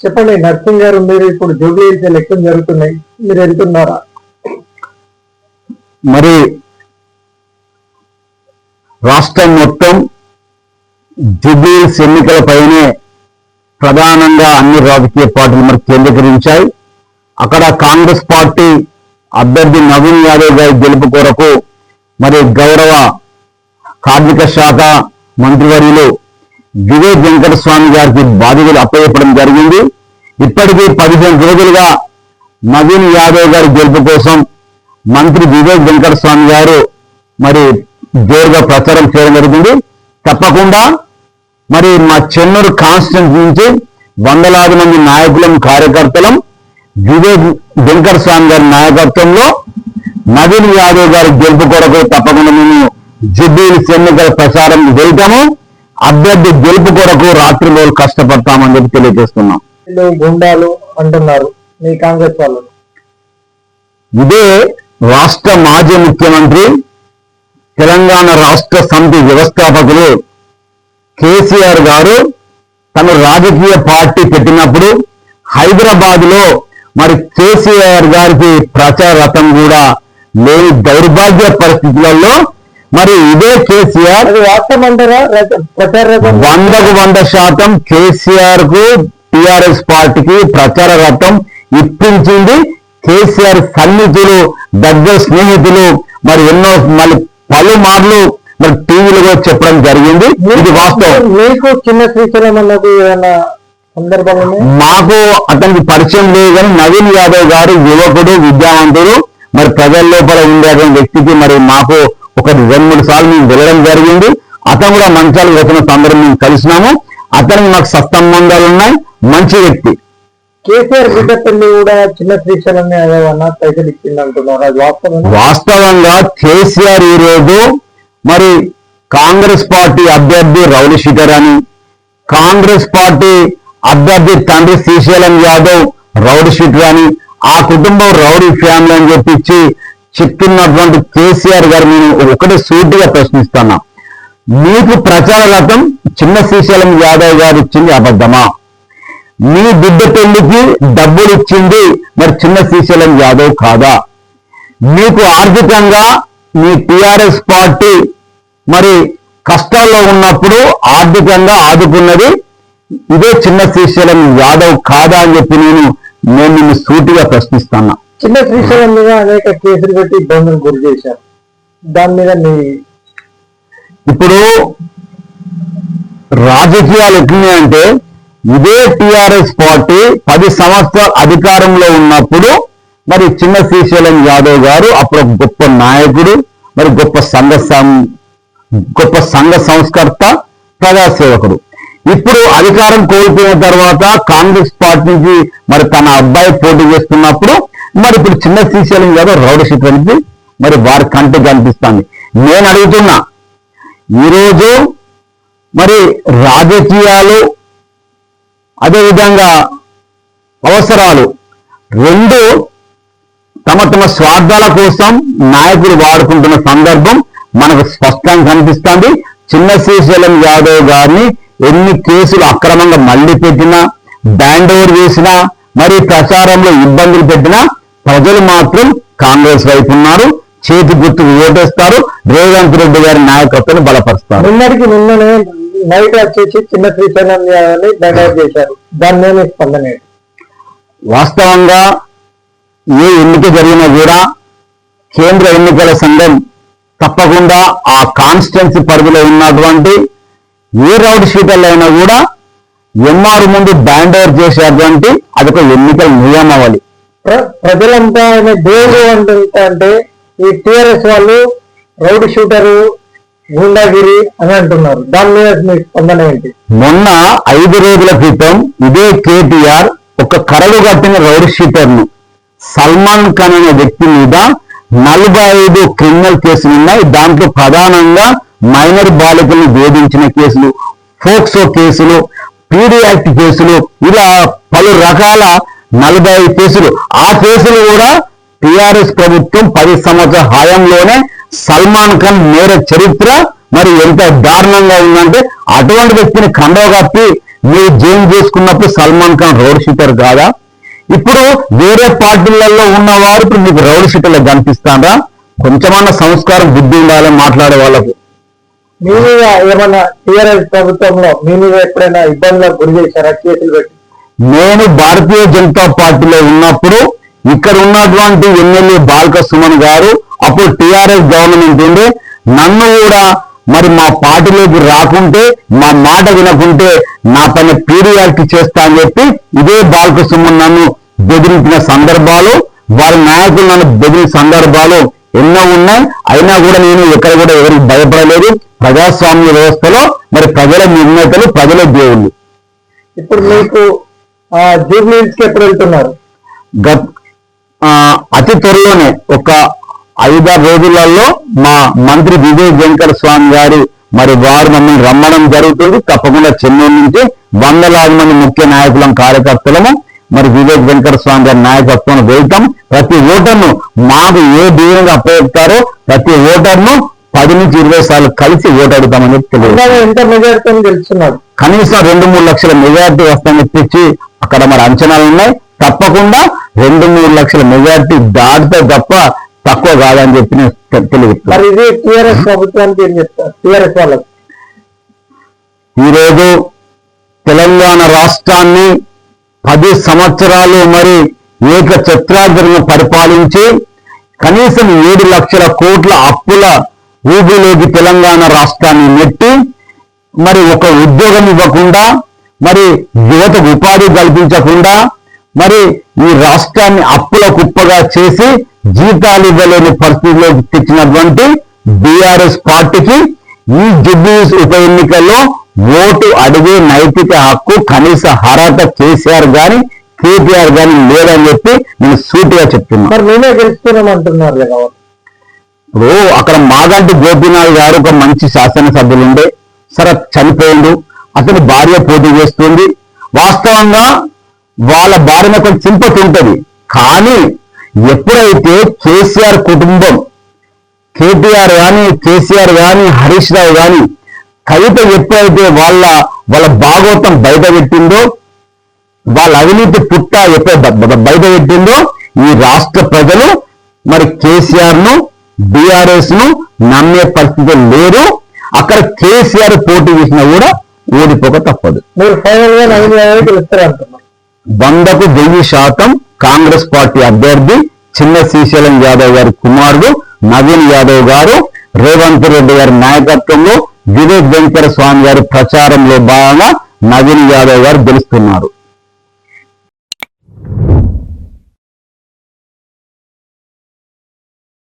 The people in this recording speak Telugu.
చెప్పండి నర్సింగ్ గారు మీరు ఇప్పుడు జూబ్లీ ఎలక్షన్ జరుగుతున్నాయి. మీరు వెళ్తున్నారా? మరి రాష్ట్రం మొత్తం జుబ్లీస్ ఎన్నికలపైనే ప్రధానంగా అన్ని రాజకీయ పార్టీలు మరి కేంద్రీకరించాయి. అక్కడ కాంగ్రెస్ పార్టీ అభ్యర్థి నవీన్ యాదవ్ గారి గెలుపు కొరకు మరి గౌరవ కార్మిక శాఖ మంత్రివర్యులు దివే వెంకట స్వామి గారికి బాధ్యతలు అప్పచెప్పడం జరిగింది. ఇప్పటికీ పదిహేను రోజులుగా నవీన్ యాదవ్ గారి గెలుపు కోసం మంత్రి వివేక్ వెంకట స్వామి గారు మరి జోరుగా ప్రచారం చేయడం జరిగింది. తప్పకుండా మరి మా చెన్నూరు కాన్స్టిట్యూన్స్ నుంచి వందలాది మంది నాయకులం కార్యకర్తలం వివేక్ వెంకట స్వామి గారి నాయకత్వంలో నవీన్ యాదవ్ గారి గెలుపు కొరకు తప్పకుండా మేము జుబ్లీస్ ఎన్నికల ప్రచారం వెళ్తాము. అభ్యర్థి గెలుపు కొరకు రాత్రి రోజులు కష్టపడతామని చెప్పి తెలియజేస్తున్నాం. గుండాలు అంటున్నారు మీ కాంగ్రెస్ వాళ్ళు. ఇదే రాష్ట్ర మాజీ ముఖ్యమంత్రి తెలంగాణ రాష్ట్ర సమితి వ్యవస్థాపకులు కేసీఆర్ గారు తను రాజకీయ పార్టీ పెట్టినప్పుడు హైదరాబాద్లో మరి కేసీఆర్ గారికి ప్రచార రథం కూడా లేని దౌర్భాగ్య పరిస్థితులలో మరి ఇదే కేసీఆర్ వందకు వంద శాతం కేసీఆర్కు టిఆర్ఎస్ పార్టీకి ప్రచార రథం ఇప్పించింది కేసీఆర్ సన్నిధులు దగ్గర స్నేహితులు మరి ఎన్నో మళ్ళీ పలుమార్లు మరి టీవీలో చెప్పడం జరిగింది. ఇది వాస్తవం. మీకు చిన్న శ్రీశైలం అన్నది ఏదైనా సందర్భం ఉంది? మాకు అతనికి పరిచయం లేదు కానీ నవీన్ యాదవ్ గారు యువకుడు విద్యావంతుడు మరి ప్రజల లోపల ఉండేటువంటి వ్యక్తికి మరి మాకు ఒక రెండు మూడు సార్లు మేము వెళ్ళడం జరిగింది. అతను కూడా మంచాలు వచ్చిన సందర్భం మేము కలిసినాము. అతనికి మాకు సత్సంబంధాలు ఉన్నాయి. మంచి వ్యక్తి. కేసీఆర్ బిడ్డ కూడా చిన్న శ్రీశైలం ఏదైనా పైసలు ఇచ్చింది అంటున్నారు. అది వాస్తవం వాస్తవంగా కేసీఆర్ ఈ రోజు మరి కాంగ్రెస్ పార్టీ అభ్యర్థి రౌడీ షీటర్ అని కాంగ్రెస్ పార్టీ అభ్యర్థి తండ్రి శ్రీశైలం యాదవ్ రౌడీ షీటర్ అని ఆ కుటుంబం రౌడీ ఫ్యామిలీ అని చెప్పించి చెప్తున్నటువంటి కేసీఆర్ గారు నేను ఒకటి సూటిగా ప్రశ్నిస్తున్నా మీకు ప్రచార రథం చిన్న శ్రీశైలం యాదవ్ గారు ఇచ్చింది అబద్ధమా? మీ బిడ్డ పెళ్ళికి డబ్బులు ఇచ్చింది మరి చిన్న శ్రీశైలం యాదవ్ కాదా? మీకు ఆర్థికంగా మీ టిఆర్ఎస్ పార్టీ మరి కష్టాల్లో ఉన్నప్పుడు ఆర్థికంగా ఆదుకున్నది ఇదే చిన్న శ్రీశైలం యాదవ్ కాదా అని చెప్పి నేను నేను నిన్ను సూటిగా ప్రశ్నిస్తున్నా చిన్న శ్రీశైలం మీద అనేక కేసులు పెట్టి ఇబ్బందులు గురి చేశారు. దాని మీద మీ ఇప్పుడు రాజకీయాలు ఎట్లున్నాయంటే ఇదే టిఆర్ఎస్ పార్టీ పది సంవత్సరాల అధికారంలో ఉన్నప్పుడు మరి చిన్న శ్రీశైలం యాదవ్ గారు అప్పుడు గొప్ప నాయకుడు మరి గొప్ప సంఘ సం- గొప్ప సంఘ సంస్కర్త ప్రజాసేవకుడు. ఇప్పుడు అధికారం కోల్పోయిన తర్వాత కాంగ్రెస్ పార్టీ నుంచి మరి తన అబ్బాయి పోటీ చేస్తున్నప్పుడు మరి ఇప్పుడు చిన్న శ్రీశైలం యాదవ్ రౌడీ అనేది మరి వారి కంటే కనిపిస్తుంది. నేను అడుగుతున్నా ఈరోజు మరి రాజకీయాలు అదేవిధంగా అవసరాలు రెండు తమ తమ స్వార్థాల కోసం నాయకులు వాడుకుంటున్న సందర్భం మనకు స్పష్టంగా కనిపిస్తుంది. చిన్న శ్రీశైలం యాదవ్ గారిని ఎన్ని కేసులు అక్రమంగా మళ్ళీ పెట్టినా బ్యాండ్ ఓవర్ చేసినా మరి ప్రచారంలో ఇబ్బందులు పెట్టినా ప్రజలు మాత్రం కాంగ్రెస్ వైపు ఉన్నారు. చేతి గుర్తుకు ఓటేస్తారు. రేవంత్ రెడ్డి గారి నాయకత్వాన్ని బలపరుస్తారు. నిన్నటికి నిన్ననే నైట్ వచ్చేసి చిన్న యాదవ్ని దండోట్ చేశారు. దాని మీద మీ స్పందన? ఏంటి? వాస్తవంగా ఏ ఎన్నిక జరిగినా కూడా కేంద్ర ఎన్నికల సంఘం తప్పకుండా ఆ కాన్స్టిట్యున్సీ పరిధిలో ఉన్నటువంటి ఏ రౌడ్ షీటర్లు అయినా కూడా ఎంఆర్ ముందు బ్యాండ్ ఓవర్ చేసేటువంటి అదొక ఎన్నికల నియమావళి. ప్రజలంతా ఆయన దేవుడు అంటుంటా అంటే ఈ టిఆర్ఎస్ వాళ్ళు రౌడ్ షూటరు గుండాగిరి అని అంటున్నారు. దాని మీద మీ స్పందన ఏంటి? మొన్న ఐదు రోజుల క్రితం ఇదే కేటీఆర్ ఒక కరడు కట్టిన రౌడ్ షీటర్ను సల్మాన్ ఖాన్ అనే వ్యక్తి మీద నలభై ఐదు క్రిమినల్ కేసులు ఉన్నాయి. దాంట్లో ప్రధానంగా మైనర్ బాలికలను వేధించిన కేసులు ఫోక్సో కేసులు పీడీ యాక్ట్ కేసులు ఇలా పలు రకాల నలభై ఐదు కేసులు. ఆ కేసులు కూడా టిఆర్ఎస్ ప్రభుత్వం పది సంవత్సర హయాంలోనే సల్మాన్ ఖాన్ నేర చరిత్ర మరి ఎంత దారుణంగా ఉందంటే అటువంటి వ్యక్తిని కండవ కప్పి మీరు జైన్ చేసుకున్నప్పుడు సల్మాన్ ఖాన్ రౌడ్ షీటర్ కాదా? ఇప్పుడు వేరే పార్టీలలో ఉన్నవారు ఇప్పుడు మీకు రౌడ్ షీటర్లు కనిపిస్తారా? కొంచెమన్నా సంస్కారం బుద్ధి ఉండాలని మాట్లాడే వాళ్ళకు. మీ మీద ఏమన్నా టీఆర్ఎస్ ప్రభుత్వంలో మీ మీద ఎప్పుడైనా ఇబ్బందులకు గురి చేశారా? కేసులు పెట్టి నేను భారతీయ జనతా పార్టీలో ఉన్నప్పుడు ఇక్కడ ఉన్నటువంటి ఎమ్మెల్యే బాలక సుమన్ గారు అప్పుడు టిఆర్ఎస్ గవర్నమెంట్ ఉండే. నన్ను కూడా మరి మా పార్టీలోకి రాకుంటే మా మాట వినకుంటే నా పని పీడియాక్ట్ చేస్తా అని చెప్పి ఇదే బాలక సుమన్ నన్ను బెదిరించిన సందర్భాలు వారి నాయకులు నన్ను బెదిరిన సందర్భాలు ఎన్నో ఉన్నాయి. అయినా కూడా నేను ఎక్కడ కూడా ఎవరికి భయపడలేదు. ప్రజాస్వామ్య వ్యవస్థలో మరి ప్రజల నిర్ణేతలు ప్రజల దేవుళ్ళు. ఇప్పుడు మీకు జూబ్లీస్కి ఎప్పుడు వెళ్తున్నారు? అతి త్వరలోనే ఒక ఐదారు రోజులలో మా మంత్రి విజయ్ వెంకట స్వామి గారు మరి వారు మమ్మల్ని రమ్మడం జరుగుతుంది. తప్పకుండా చెన్నై నుంచి వందలాది మంది ముఖ్య నాయకులం కార్యకర్తలము మరి వివేక్ వెంకట స్వామి గారి నాయకత్వం వెళ్తాం. ప్రతి ఓటర్ను మాకు ఏ బియ్యంగా అప్పచెప్తారో ప్రతి ఓటర్ను పది నుంచి ఇరవై సార్లు కలిసి ఓటు అడుగుతామని చెప్పి తెలియదు కనీసం రెండు మూడు లక్షల మెజార్టీ వస్తాయని తెచ్చి అక్కడ మరి అంచనాలు ఉన్నాయి. తప్పకుండా రెండు మూడు లక్షల మెజార్టీ దాటితే తప్ప తక్కువ కాదని చెప్పి నేను తె- తెలియజేస్తున్నాను మరి ఇది టీఆర్ఎస్ ప్రభుత్వానికి ఏం చెప్తారు? టీఆర్ఎస్ వాళ్ళకి. ఈరోజు తెలంగాణ రాష్ట్రాన్ని పది సంవత్సరాలు మరి ఏక చత్రాగ్రంగా పరిపాలించి కనీసం ఏడు లక్షల కోట్ల అప్పుల ఊబిలోకి తెలంగాణ రాష్ట్రాన్ని నెట్టి మరి ఒక ఉద్యోగం ఇవ్వకుండా మరి యువతకు ఉపాధి కల్పించకుండా మరి ఈ రాష్ట్రాన్ని అప్పుల కుప్పగా చేసి జీతాలు ఇవ్వలేని పరిస్థితిలోకి తెచ్చినటువంటి బీఆర్ఎస్ పార్టీకి ఈ జుబ్లీస్ ఉప ఎన్నికల్లో ఓటు అడిగే నైతిక హక్కు కనీస అర్హత కేసీఆర్ గాని కేటీఆర్ గాని లేదని చెప్పి నేను సూటిగా చెప్తున్నా. మరి కదా ఇప్పుడు అక్కడ మాగంటి గోపీనాథ్ గారు ఒక మంచి శాసనసభ్యులు ఉండే సరే చనిపోయిండు. అతని భార్య పోటీ చేస్తుంది. వాస్తవంగా వాళ్ళ భార్య మీద కొంచెం సింపతి కానీ ఎప్పుడైతే కేసీఆర్ కుటుంబం కేటీఆర్ కానీ కేసీఆర్ కానీ హరీష్ రావు కానీ కవిత ఎప్పుడైతే వాళ్ళ వాళ్ళ భాగవతం బయట పెట్టిందో వాళ్ళ అవినీతి పుట్ట ఎప్పుడైతే బయటపెట్టిందో బయట పెట్టిందో ఈ రాష్ట్ర ప్రజలు మరి కేసీఆర్ను బీఆర్ఎస్ను నమ్మే పరిస్థితి లేరు అక్కడ కేసీఆర్ పోటీ చేసినా కూడా ఓడిపోక తప్పదు. మీరు ఫైనల్గా నవీన్ వందకు వెయ్యి శాతం కాంగ్రెస్ పార్టీ అభ్యర్థి చిన్న శ్రీశైలం యాదవ్ గారి కుమారుడు నవీన్ యాదవ్ గారు రేవంత్ రెడ్డి గారి నాయకత్వంలో వివేక్ వెంకట స్వామి గారి ప్రచారంలో భాగంగా నవీన్ యాదవ్ గారు గెలుస్తున్నారు.